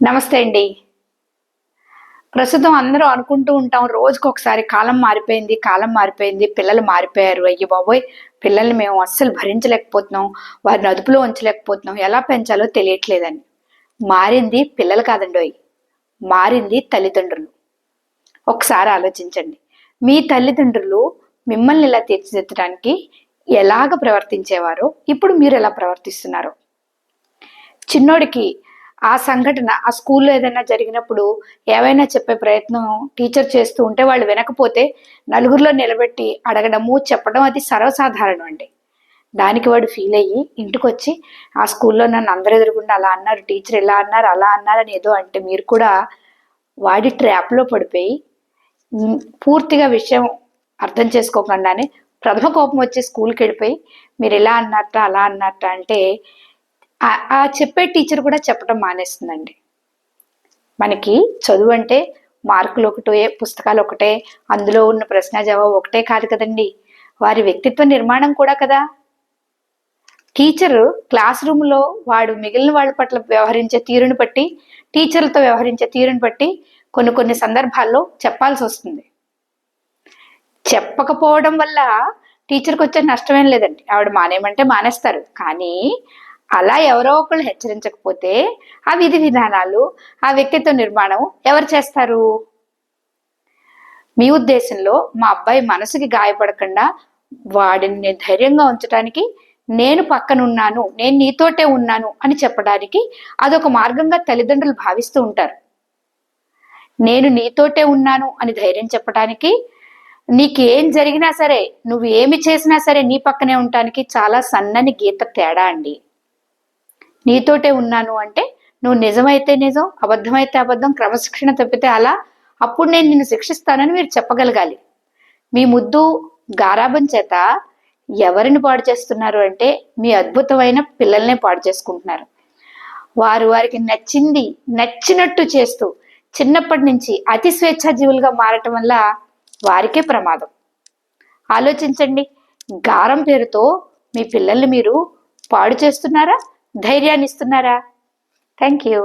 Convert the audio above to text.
నమస్తే అండి. ప్రస్తుతం అందరూ అనుకుంటూ ఉంటాం రోజుకు ఒకసారి కాలం మారిపోయింది కాలం మారిపోయింది పిల్లలు మారిపోయారు. అయ్యి బాబోయ్! పిల్లల్ని మేము అస్సలు భరించలేకపోతున్నాం వారిని అదుపులో ఉంచలేకపోతున్నాం. ఎలా పెంచాలో తెలియట్లేదని మారింది పిల్లలు కాదండోయ్ మారింది తల్లిదండ్రులు. ఒకసారి ఆలోచించండి. మీ తల్లిదండ్రులు మిమ్మల్ని ఇలా తీర్చిదిద్దడానికి ఎలాగ ప్రవర్తించేవారో? ఇప్పుడు మీరు ఎలా ప్రవర్తిస్తున్నారో? చిన్నోడికి ఆ సంఘటన ఆ స్కూల్లో ఏదైనా జరిగినప్పుడు ఏవైనా చెప్పే ప్రయత్నం టీచర్ చేస్తూ ఉంటే వాళ్ళు వినకపోతే నలుగురిలో నిలబెట్టి అడగడము చెప్పడం అది సర్వసాధారణం అండి. దానికి వాడు ఫీల్ అయ్యి ఇంటికి వచ్చి ఆ స్కూల్లో నన్ను అందరు ఎదురుకుండా అలా అన్నారు టీచర్ ఇలా అన్నారు అలా అన్నారు అని ఏదో అంటే మీరు కూడా వాడి ట్రాప్లో పడిపోయి పూర్తిగా విషయం అర్థం చేసుకోకుండానే ప్రథమ కోపం వచ్చి స్కూల్కి వెళ్ళిపోయి మీరు ఇలా అన్నట్ట అలా అన్నట్ట అంటే ఆ- చెప్పే టీచర్ కూడా చెప్పడం మానేస్తుందండి. మనకి చదువు అంటే మార్కులు ఒకటే పుస్తకాలు ఒకటే అందులో ఉన్న ప్రశ్న జవాబు ఒకటే కాదు కదండి. వారి వ్యక్తిత్వ నిర్మాణం కూడా కదా. టీచరు క్లాస్ రూమ్లో వాడు మిగిలిన వాళ్ళ పట్ల వ్యవహరించే తీరుని బట్టి టీచర్లతో వ్యవహరించే తీరుని బట్టి కొన్ని కొన్ని సందర్భాల్లో చెప్పాల్సి వస్తుంది. చెప్పకపోవడం వల్ల టీచర్కి వచ్చే నష్టమేం లేదండి. ఆవిడ మానేయమంటే మానేస్తారు. కానీ అలా ఎవరో ఒకళ్ళు హెచ్చరించకపోతే ఆ విధి విధానాలు ఆ వ్యక్తిత్వ నిర్మాణం ఎవరు చేస్తారు? మీ ఉద్దేశంలో మా అబ్బాయి మనసుకి గాయపడకుండా వాడిని ధైర్యంగా ఉంచడానికి నేను పక్కనున్నాను నేను నీతోటే ఉన్నాను అని చెప్పడానికి అదొక మార్గంగా తల్లిదండ్రులు భావిస్తూ ఉంటారు. నేను నీతోటే ఉన్నాను అని ధైర్యం చెప్పడానికి నీకేం జరిగినా సరే నువ్వు ఏమి చేసినా సరే నీ పక్కనే ఉండటానికి చాలా సన్నని గీత తేడా అండి. నీతోటే ఉన్నాను అంటే నువ్వు నిజమైతే నిజం అబద్ధమైతే అబద్ధం క్రమశిక్షణ తప్పితే అలా అప్పుడు నేను నిన్ను శిక్షిస్తానని మీరు చెప్పగలగాలి. మీ ముద్దు గారాబం చేత ఎవరిని పాడు చేస్తున్నారు అంటే మీ అద్భుతమైన పిల్లల్నే పాడు చేసుకుంటున్నారు. వారు వారికి నచ్చింది నచ్చినట్టు చేస్తూ చిన్నప్పటి నుంచి అతి స్వేచ్ఛాజీవులుగా మారటం వల్ల వారికే ప్రమాదం. ఆలోచించండి గారం పేరుతో మీ పిల్లల్ని మీరు పాడు చేస్తున్నారా? ధైర్యాన్ని ఇస్తున్నారా? Thank you